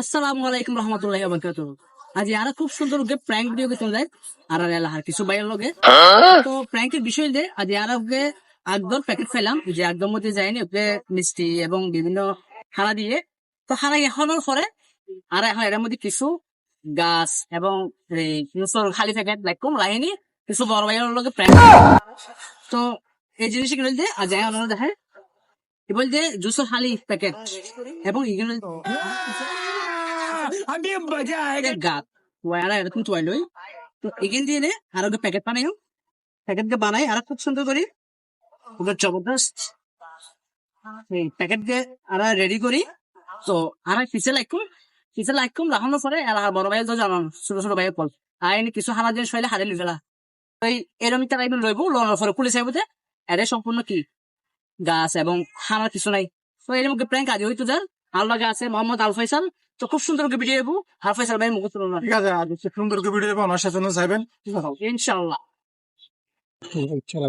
আসসালামু আলাইকুম রহমতুল্লাহি ওয়া বারাকাতুহু। আজ আর খুব সুন্দর লগে প্র্যাঙ্ক ভিডিও আর আর কিছু বাইরের লগে। তো প্র্যাঙ্কের বিষয় যে, আজ আর ওকে একদম প্যাকেট যে একদম মধ্যে যায়নি, ওকে মিষ্টি এবং বিভিন্ন খানা দিয়ে। তো খানা এখনোর পরে আর এখন এর মধ্যে কিছু গাছ এবং খালি প্যাকেট লাইক কম লাইনি কিছু বড় লগে প্র্যাঙ্ক তো এই জিনিস কিনে দিয়ে আজ এখন দেখে কি বলছে? জুসো খালি প্যাকেট এবং এগুলো ওয়ারা এরকম চুয়াইলই তো এখান দিয়ে নে আর প্যাকেট বানাইও প্যাকেট কে বানাই আর খুব সুন্দর করি। ওকে জবরদস্ত। এই প্যাকেট কে আর রেডি করি। তো আর পিছে লাইকুম পিছে লাইকুম রাখানোর পরে আর বড় ভাই তো জানো ছোট ছোট ভাই কল আইনি কিছু হানা জিনিস হইলে হারে লিখলা ওই এরম তারা এবার লইব লোনের পরে পুলিশ আইব যে এরে সম্পূর্ণ কি? গাছ এবং হানার কিছু নাই। তো এর মুখে প্র্যাঙ্ক আজ হইতো যার আল্লাহ আছে মোহাম্মদ আল ফয়সাল। তো খুব সুন্দর করে ভিডিও দেবো আল ফয়সাল ভাই মুখ তুলনা। ঠিক আছে সুন্দর করে ভিডিও আমার সাথে যাবেন ইনশাল্লাহ চলা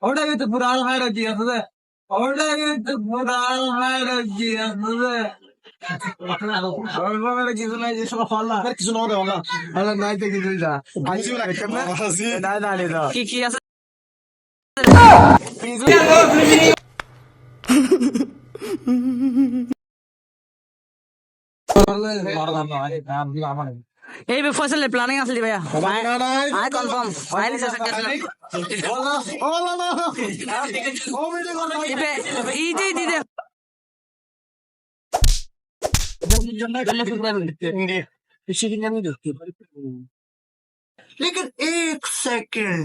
ওটা কিন্তু পুরাল হয় রাজি আছে কিছু নাই যে সব ফলা কিছু না দেওয়া না আরে নাই তো কিছু না আইসি লাগে কেমন আসি নাই নাই তো কি কি আছে এই ফসলের প্ল্যানিং আছে ভাইয়া না নাই আই কনফার্ম ফাইনালি শেষ ও না না ও ভিডিও করে ইবে ইদি দিদে लेकिन एक सेकंड